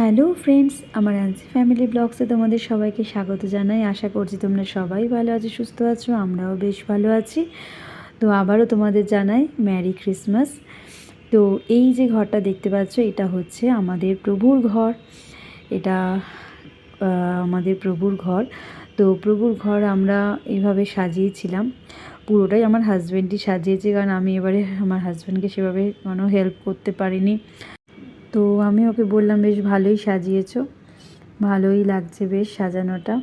Hello friends, আমার অ্যান্সি family ব্লগসে তোমাদের সবাইকে স্বাগত জানাই। আশা করছি তোমরা সবাই ভালো আছো, সুস্থ আছো, আমরাও বেশ ভালো আছি। তো আবারও তোমাদের জানাই ম্যারি ক্রিসমাস তো এই যে ঘরটা দেখতে পাচ্ছ, এটা হচ্ছে আমাদের প্রভুর ঘর। এটা আমাদের প্রভুর ঘর। তো প্রভুর ঘর আমরা এইভাবে সাজিয়েছিলাম। পুরোটাই আমার হাজব্যান্ডই সাজিয়েছে, কারণ আমি এবারে আমার হাজব্যান্ডকে সেভাবে কোনো হেল্প করতে পারিনি। তো আমি ওকে বললাম, বেশ ভালোই সাজিয়েছো, ভালোই লাগছে বেশ সাজানোটা।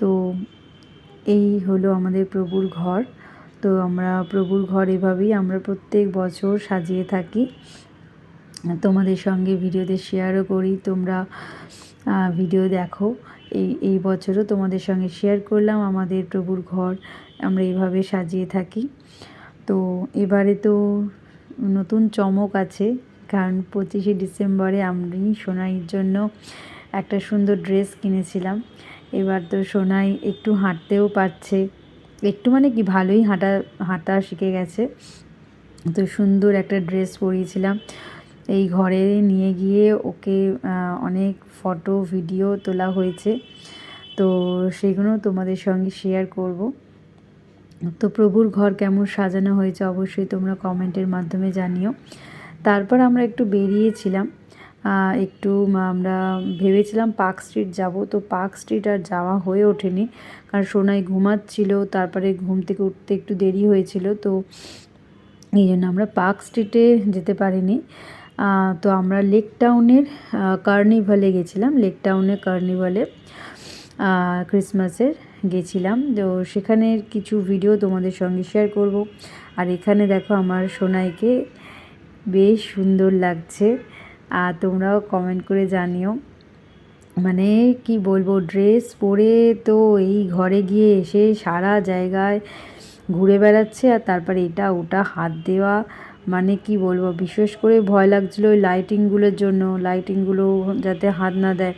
তো এই হলো আমাদের প্রভুর ঘর। তো আমরা প্রভুর ঘর এভাবেই আমরা প্রত্যেক বছর সাজিয়ে থাকি। তোমাদের সঙ্গে ভিডিওতে শেয়ারও করি, তোমরা ভিডিও দেখো। এই এই বছরও তোমাদের সঙ্গে শেয়ার করলাম আমাদের প্রভুর ঘর, আমরা এইভাবে সাজিয়ে থাকি। তো এবারে তো নতুন চমক আছে কারণ পঁচিশে ডিসেম্বরে আমি সোনাইয়ের জন্য একটা সুন্দর ড্রেস কিনেছিলাম। এবার তো সোনাই একটু হাঁটতেও পারছে। একটু মানে কি ভালোই হাঁটা হাঁটা শিখে গেছে। তো সুন্দর একটা ড্রেস পরিয়েছিলাম। এই ঘরে নিয়ে গিয়ে ওকে অনেক ফটো, ভিডিও তোলা হয়েছে। তো সেগুলো তোমাদের সঙ্গে শেয়ার করব। তো প্রভুর ঘর কেমন সাজানো হয়েছে অবশ্যই তোমরা কমেন্টের মাধ্যমে জানিও। তারপর আমরা একটু বেরিয়েছিলাম একটু আমরা ভেবেছিলাম পার্ক স্ট্রিট যাব, তো পার্ক স্ট্রিট আর যাওয়া হয়ে ওঠেনি। কারণ সোনাই ঘুমাচ্ছিল, তারপরে ঘুম থেকে উঠতে একটু দেরি হয়েছিল, তো এই জন্য আমরা পার্ক স্ট্রিটে যেতে পারিনি। তো আমরা লেক টাউনের কার্নিভালে গেছিলাম, লেক টাউনের কার্নিভালে ক্রিসমাসের গেছিলাম। তো সেখানের কিছু ভিডিও তোমাদের সঙ্গে শেয়ার করব। আর এখানে দেখো আমার সোনাইকে বেশ সুন্দর লাগছে। আর তোমরাও কমেন্ট করে জানিও। মানে কি বলব ড্রেস পরে তো এই ঘরে গিয়ে এসে সারা জায়গায় ঘুরে বেড়াচ্ছে আর তারপরে এটা, ওটা, হাত দেওয়া মানে কি বলব, বিশেষ করে ভয় লাগছিল ওই লাইটিংগুলোর জন্য লাইটিংগুলো যাতে হাত না দেয়,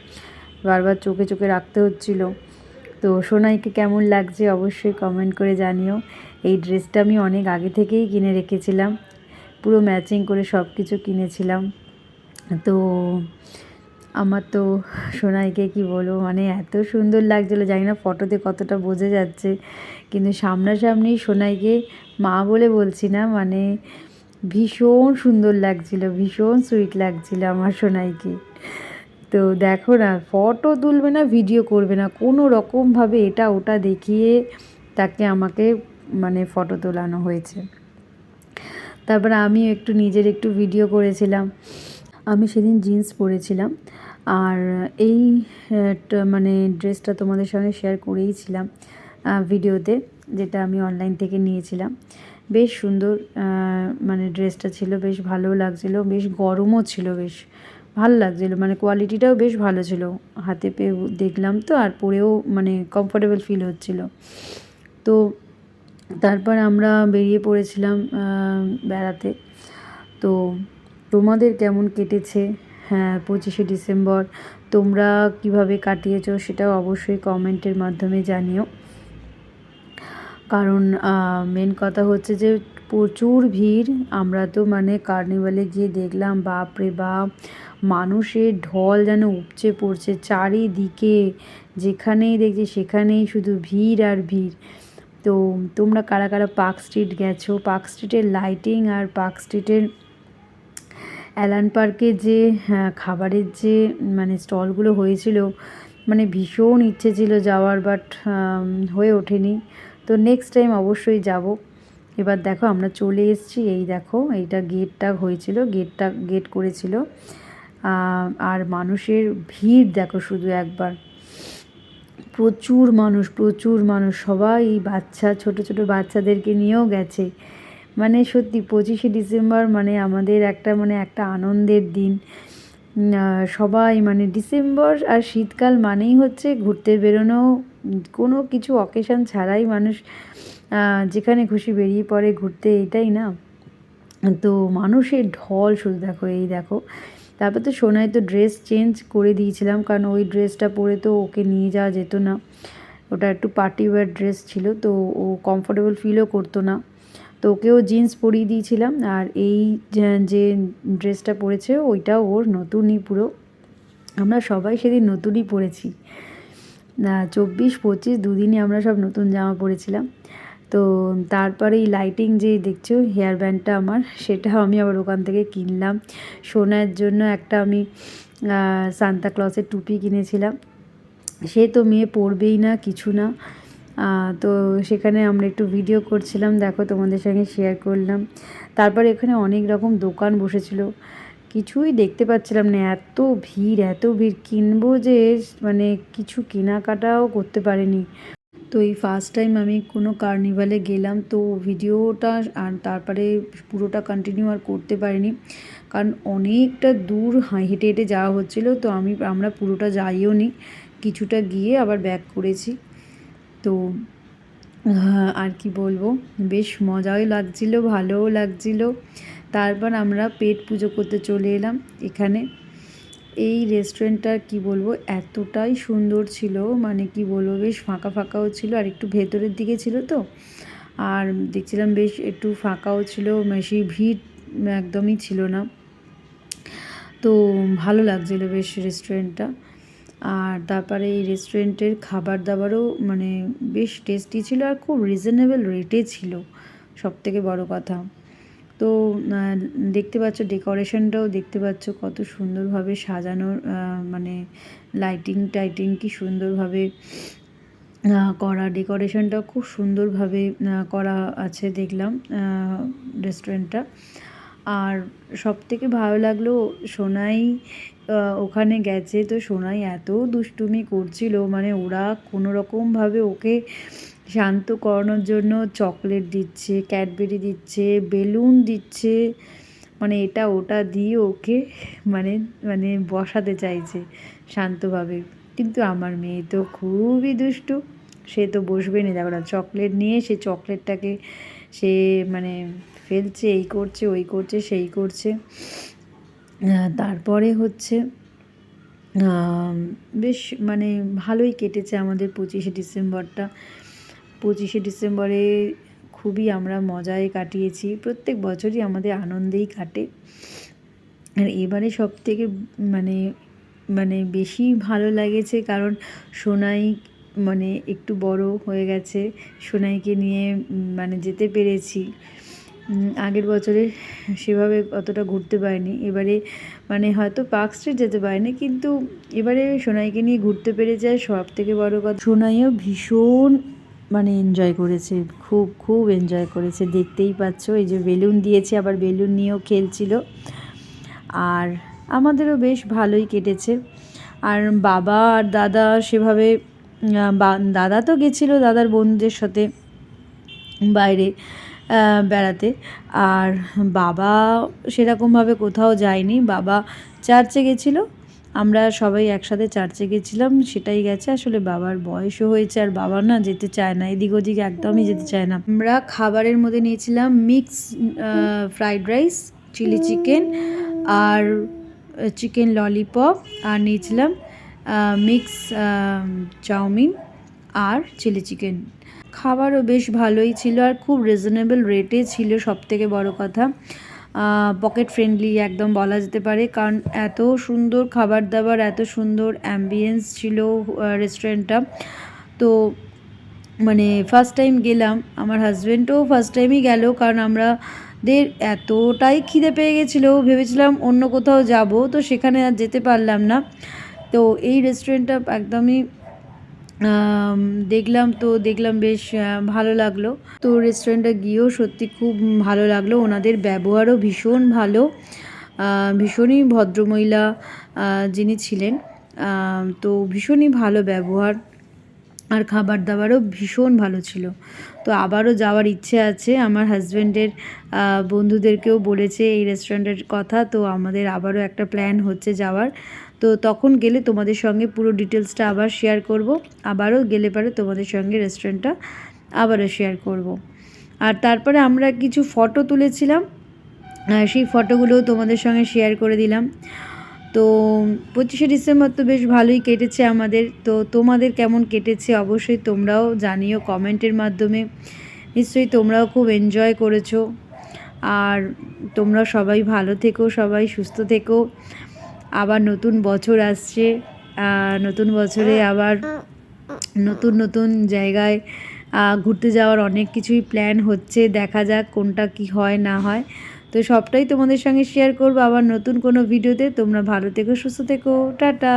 বারবার চোখে চোখে রাখতে হচ্ছিল। তো সোনাইকে কেমন লাগছে অবশ্যই কমেন্ট করে জানিও। এই ড্রেসটা আমি অনেক আগে থেকেই কিনে রেখেছিলাম। পুরো ম্যাচিং করে সব কিছু কিনেছিলাম। তো আমার তো সোনাইকে কি বলব মানে এত সুন্দর লাগছিল, জানি না ফটোতে কতটা বোঝা যাচ্ছে, কিন্তু সামনাসামনি সোনাইকে মা বলে বলছি না মানে ভীষণ সুন্দর লাগছিল, ভীষণ সুইট লাগছিল আমার সোনাইকে। তো দেখো না ফটো তুলবে না ভিডিও করবে না, কোনো রকমভাবে এটা ওটা দেখিয়ে তাকে আমাকে মানে ফটো তোলানো হয়েছে। তারপরে আমি একটু নিজের একটু ভিডিও করেছিলাম। আমি সেদিন জিন্স পরেছিলাম। আর এই মানে ড্রেসটা তোমাদের সঙ্গে শেয়ার করেইছিলাম ভিডিওতে যেটা আমি অনলাইন থেকে নিয়েছিলাম। বেশ সুন্দর মানে ড্রেসটা ছিল, বেশ ভালো লাগছিল, বেশ গরমও ছিল, বেশ ভালো লাগছিল মানে কোয়ালিটিটাও বেশ ভালো ছিল। হাতে পেয়ে দেখলাম তো, আর পরেও মানে কমফোর্টেবল ফিল হচ্ছিল। তো তারপর আমরা বেরিয়ে পড়েছিলাম বেড়াতে। তো তোমাদের কেমন কেটেছে? হ্যাঁ পঁচিশে ডিসেম্বর। তোমরা কীভাবে কাটিয়েছ সেটাও অবশ্যই কমেন্টের মাধ্যমে জানিও। কারণ মেন কথা হচ্ছে যে প্রচুর ভিড়। আমরা তো মানে কার্নিভালে গিয়ে দেখলাম, বাপরে বাপ! মানুষের ঢল যেন উপচে পড়ছে চারিদিকে। যেখানেই দেখছি সেখানেই শুধু ভিড় আর ভিড়। তো তোমরা কারা কারা পার্ক স্ট্রিট গেছো? পার্ক স্ট্রিটের লাইটিং আর পার্ক স্ট্রিটের অ্যালান পার্কে যে হ্যাঁ, খাবারের যে মানে স্টলগুলো হয়েছিল মানে ভীষণ ইচ্ছে ছিল যাওয়ার বাট হয়ে ওঠেনি। তো নেক্সট টাইম অবশ্যই যাব। এবার দেখো আমরা চলে এসেছি এই দেখো এইটা গেটটা হয়েছিল গেটটা গেট করেছিল। আর মানুষের ভিড় দেখো শুধু একবার। প্রচুর মানুষ প্রচুর মানুষ। সবাই বাচ্চা, ছোট ছোট বাচ্চাদেরকে নিয়েও গেছে। মানে সত্যি পঁচিশে ডিসেম্বর মানে আমাদের একটা মানে একটা আনন্দের দিন। সবাই মানে ডিসেম্বর আর শীতকাল মানেই হচ্ছে ঘুরতে বেরোনো। কোনো কিছু অকেশান ছাড়াই মানুষ যেখানে খুশি বেরিয়ে পড়ে ঘুরতে, এটাই না? তো মানুষের ঢল শুধু দেখো, এই দেখো। তারপর তো সোনাই তো ড্রেস চেঞ্জ করে দিয়েছিলাম, কারণ ওই ড্রেসটা পরে তো ওকে নিয়ে যাওয়া যেত না। ওটা একটু পার্টি ওয়্যার ড্রেস ছিল, তো ও কমফোর্টেবল ফিলও করতো না। তো ওকেও জিন্স পরিয়ে দিয়েছিলাম, আর এই যে- যে ড্রেসটা পরেছে, ওইটাও ওর নতুনই পুরো। আমরা সবাই সেদিন নতুনই পরেছি। চব্বিশ পঁচিশ দুদিনই আমরা সব নতুন জামা পরেছিলাম। তো তারপরে এই লাইটিং যে দেখছ হেয়ার ব্যান্ডটা আমার সেটা আমি আবার ওখান থেকে কিনলাম। সোনার জন্য একটা আমি সান্তা ক্লসের টুপি কিনেছিলাম। সে তো মেয়ে পড়বেই না, কিছু না। তো সেখানে আমরা একটু ভিডিও করছিলাম, দেখো তোমাদের সঙ্গে শেয়ার করলাম। তারপর এখানে অনেক রকম দোকান বসেছিল। কিছুই দেখতে পাচ্ছিলাম না, এত ভিড় এত ভিড়। কিনবো যে মানে কিছু কেনাকাটাও করতে পারিনি। তো এই ফার্স্ট টাইম আমি কোনো কার্নিভালে গেলাম, তো ভিডিওটা আর তারপরে পুরোটা কন্টিনিউ আর করতে পারিনি। কারণ অনেকটা দূর হেঁটে হেঁটে যাওয়া হচ্ছিল, তো আমি, আমরা পুরোটা যাইও নি। কিছুটা গিয়ে আবার ব্যাক করেছি। তো আর কি বলব? বেশ মজাও লাগছিল, ভালোও লাগছিল। তারপর আমরা পেট পুজো করতে চলে এলাম এখানে। এই রেস্টুরেন্টটা কি বলব, এতটাই সুন্দর ছিল মানে কি বলব, বেশ ফাঁকা ফাঁকাও ছিল, আর একটু ভেতরের দিকে ছিল তো। আর দেখছিলাম বেশ একটু ফাঁকাও ছিল বেশি ভিড় একদমই ছিল না। তো ভালো লাগছিল বেশ রেস্টুরেন্টটা আর তারপরে এই রেস্টুরেন্টের খাবার দাবারও মানে বেশ টেস্টি ছিল আর খুব রিজনেবল রেটে ছিল সব থেকে বড় কথা। তো দেখতে পাচ্ছ ডেকোরেশনটাও দেখতে পাচ্ছ কত সুন্দরভাবে সাজানো মানে লাইটিং টাইটিং কি সুন্দরভাবে করা। ডেকোরেশনটাও খুব সুন্দরভাবে করা আছে দেখলাম রেস্টুরেন্টটা। আর সব থেকে ভালো লাগল সোনাই ওখানে গেছে তো সোনাই এত দুষ্টুমি করছিল মানে ওরা কোনো রকমভাবে ওকে শান্ত করানোর জন্য চকলেট দিচ্ছে, ক্যাডবেরি দিচ্ছে, বেলুন দিচ্ছে মানে এটা ওটা দিয়ে ওকে মানে মানে বসাতে চাইছে শান্তভাবে। কিন্তু আমার মেয়ে তো খুবই দুষ্টু। সে তো বসবে না। দেখো না, চকলেট নিয়ে সে চকলেটটাকে সে মানে ফেলছে, এই করছে, ওই করছে, সেই করছে। তারপরে হচ্ছে বেশ মানে ভালোই কেটেছে আমাদের পঁচিশে ডিসেম্বরটা। পঁচিশে ডিসেম্বরে খুবই আমরা মজায় কাটিয়েছি। প্রত্যেক বছরই আমাদের আনন্দেই কাটে। আর এবারে সব থেকে মানে মানে বেশি ভালো লাগেছে কারণ সোনাই মানে একটু বড় হয়ে গেছে। সোনাইকে নিয়ে মানে যেতে পেরেছি। আগের বছরে সেভাবে অতটা ঘুরতে পারিনি। এবারে মানে হয়তো পার্ক স্ট্রিট যেতে পারিনি কিন্তু এবারে সোনাইকে নিয়ে ঘুরতে পেরে যায় সব থেকে বড় কথা, সোনাইও ভীষণ মানে এনজয় করেছে, খুব খুব এনজয় করেছে। দেখতেই পাচ্ছ, এই যে বেলুন দিয়েছে, আবার বেলুন নিয়েও খেলছিল। আর আমাদেরও বেশ ভালোই কেটেছে। আর বাবা আর দাদা সেভাবে দাদা তো গেছিল দাদার বন্ধুদের সাথে বাইরে বেড়াতে। আর বাবা সেরকমভাবে কোথাও যায়নি। বাবা চার্চে গেছিল আমরা সবাই একসাথে চার্চে গেছিলাম, সেটাই গেছে। আসলে বাবার বয়সও হয়েছে, আর বাবা না যেতে চায় না, এদিক ওদিক একদমই যেতে চায় না। আমরা খাবারের মধ্যে নিয়েছিলাম mix fried rice chilli chicken আর চিকেন ললিপপ আর নিয়েছিলাম মিক্স চাউমিন আর চিলি চিকেন খাবারও বেশ ভালোই ছিল, আর খুব রিজনেবল রেটে ছিল সব থেকে বড় কথা। পকেট ফ্রেন্ডলি একদম বলা যেতে পারে। কারণ এত সুন্দর খাবার দাবার এত সুন্দর অ্যাম্বিয়েন্স ছিল রেস্টুরেন্টটা তো মানে ফার্স্ট টাইম গেলাম, আমার হাজব্যান্ডও ফার্স্ট টাইমই গেল, কারণ আমরা দের এতটাই খিদে পেয়ে গেছিল। ভেবেছিলাম অন্য কোথাও যাব, তো সেখানে আর যেতে পারলাম না। তো এই রেস্টুরেন্টটা একদমই দেখলাম তো, দেখলাম বেশ ভালো লাগল। তো রেস্টুরেন্টটা গিয়েও সত্যি খুব ভালো লাগল। ওনাদের ব্যবহারও ভীষণ ভালো। ভীষণই ভদ্রমহিলা যিনি ছিলেন তো ভীষণই ভালো ব্যবহার। আর খাবার দাবারও ভীষণ ভালো ছিল। তো আবারও যাওয়ার ইচ্ছে আছে। আমার হাজব্যান্ডের বন্ধুদেরকেও বলেছে এই রেস্টুরেন্টের কথা। তো আমাদের আবারও একটা প্ল্যান হচ্ছে যাওয়ার। তো তখন গেলে তোমাদের সঙ্গে পুরো ডিটেলসটা আবার শেয়ার করব। আবারও গেলে পারে তোমাদের সঙ্গে রেস্টুরেন্টটা আবারও শেয়ার করব। আর তারপরে আমরা কিছু ফটো তুলেছিলাম। সেই ফটোগুলোও তোমাদের সঙ্গে শেয়ার করে দিলাম। তো পঁচিশে ডিসেম্বর তো বেশ ভালোই কেটেছে আমাদের। তো তোমাদের কেমন কেটেছে অবশ্যই তোমরাও জানিও কমেন্টের মাধ্যমে। নিশ্চয়ই তোমরাও খুব এনজয় করেছ। আর তোমরা সবাই ভালো থেকো, সবাই সুস্থ থেকো। আবার নতুন বছর আসছে নতুন বছরে আবার নতুন নতুন জায়গায় ঘুরতে যাওয়ার অনেক কিছুই প্ল্যান হচ্ছে। দেখা যাক কোনটা কি হয়, না হয়। তো সবটাই তোমাদের সঙ্গে শেয়ার করব আবার নতুন কোনো ভিডিওতে তোমরা ভালো থেকো, সুস্থ থেকো। টাটা।